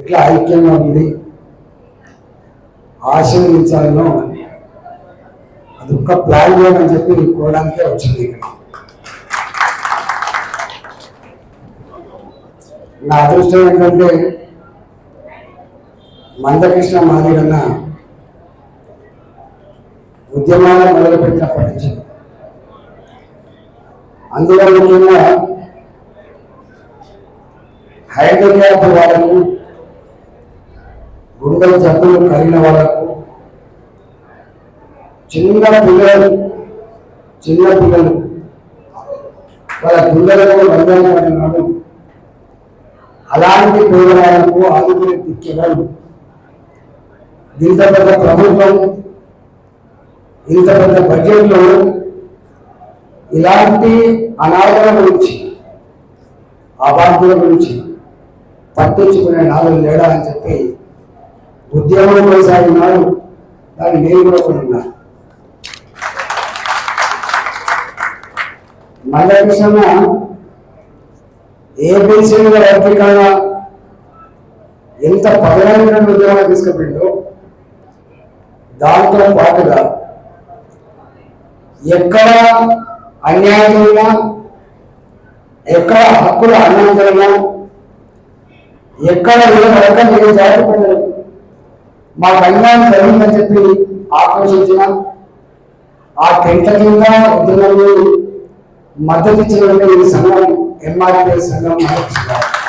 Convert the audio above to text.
ఎట్లా ఐక్యంగా ఉంది? ఆశీర్వదించాలనో అది ఒక్క ప్లాన్ చేయమని చెప్పి కోవడానికే వచ్చింది ఇక్కడ. నా అదృష్టం ఏంటంటే మందకృష్ణ మాదిగన్న ఉద్యమాలు మొదలుపెట్టినప్పటి నుంచి. అందులో ముఖ్యంగా హైదరాబాద్ వాళ్ళకు గుండె జబ్బులు కలిగిన వాళ్ళకు చిన్న పిల్లలు చిన్న పిల్లలు వాళ్ళ గుండెలకు రంజాన్ పడినాడు అలాంటి పేదవాళ్ళకు ఆదుకునే దిక్కెవరు? ఇంత పెద్ద ప్రభుత్వం ఇంత పెద్ద బడ్జెట్లో ఇలాంటి అనాథల గురించి అబాధ్యుల గురించి పట్టించుకునే నాలుగు లేడా అని చెప్పి ఉద్యమం కొనసాగినాడు దాన్ని నేను కూడా ఒకటి ఉన్నా మండకృష్ణ ఏబీసీల వర్గీకరణ ఎంత పదనైన ఉద్యమాలు తీసుకుపోయిందో దాంతో పాటుగా ఎక్కడ అన్యాయం జరిగినా ఎక్కడ హక్కుల అన్యాయం జరిగినా ఎక్కడ ఏ వర్గం ఏ జాతి మా మాకు అన్యాయం జరిగిందని చెప్పి ఆక్రోశించిన ఆ టెంట్ల కింద ఇద్దరు మద్దతు ఇచ్చినటువంటి ఈ సంఘం ఎంఆర్పీ సంఘం మద్దతు